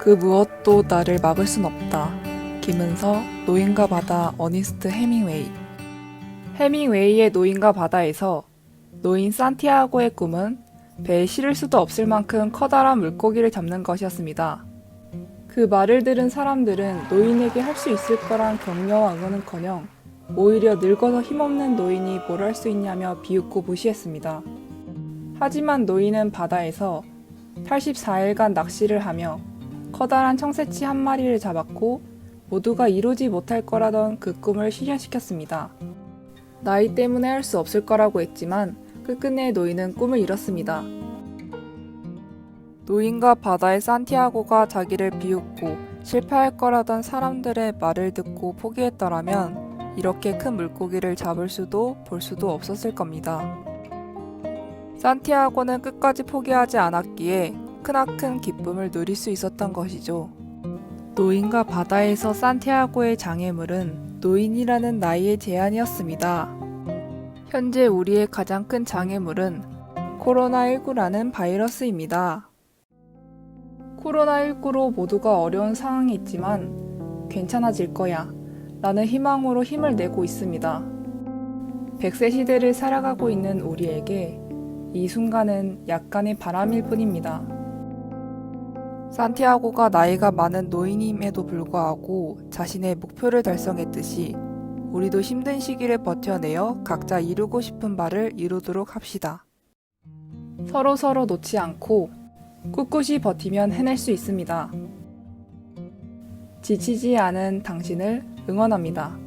그 무엇도 나를 막을 순 없다. 김은서, 노인과 바다, 어니스트 해밍웨이. 해밍웨이의 노인과 바다에서 노인 산티아고의 꿈은 배에 실을 수도 없을 만큼 커다란 물고기를 잡는 것이었습니다. 그 말을 들은 사람들은 노인에게 할 수 있을 거란 격려와 응원은커녕 오히려 늙어서 힘없는 노인이 뭘 할 수 있냐며 비웃고 무시했습니다. 하지만 노인은 바다에서 84일간 낚시를 하며 커다란 청새치 한 마리를 잡았고 모두가 이루지 못할 거라던 그 꿈을 실현시켰습니다. 나이 때문에 할 수 없을 거라고 했지만 끝끝내 노인은 꿈을 이뤘습니다. 노인과 바다의 산티아고가 자기를 비웃고 실패할 거라던 사람들의 말을 듣고 포기했더라면 이렇게 큰 물고기를 잡을 수도 볼 수도 없었을 겁니다. 산티아고는 끝까지 포기하지 않았기에 크나큰 기쁨을 누릴 수 있었던 것이죠. 노인과 바다에서 산티아고의 장애물은 노인이라는 나이의 제한이었습니다. 현재 우리의 가장 큰 장애물은 코로나19라는 바이러스입니다. 코로나19로 모두가 어려운 상황이 있지만 괜찮아질 거야 라는 희망으로 힘을 내고 있습니다. 100세 시대를 살아가고 있는 우리에게 이 순간은 약간의 바람일 뿐입니다. 산티아고가 나이가 많은 노인임에도 불구하고 자신의 목표를 달성했듯이 우리도 힘든 시기를 버텨내어 각자 이루고 싶은 바를 이루도록 합시다. 서로 서로 놓지 않고 꿋꿋이 버티면 해낼 수 있습니다. 지치지 않은 당신을 응원합니다.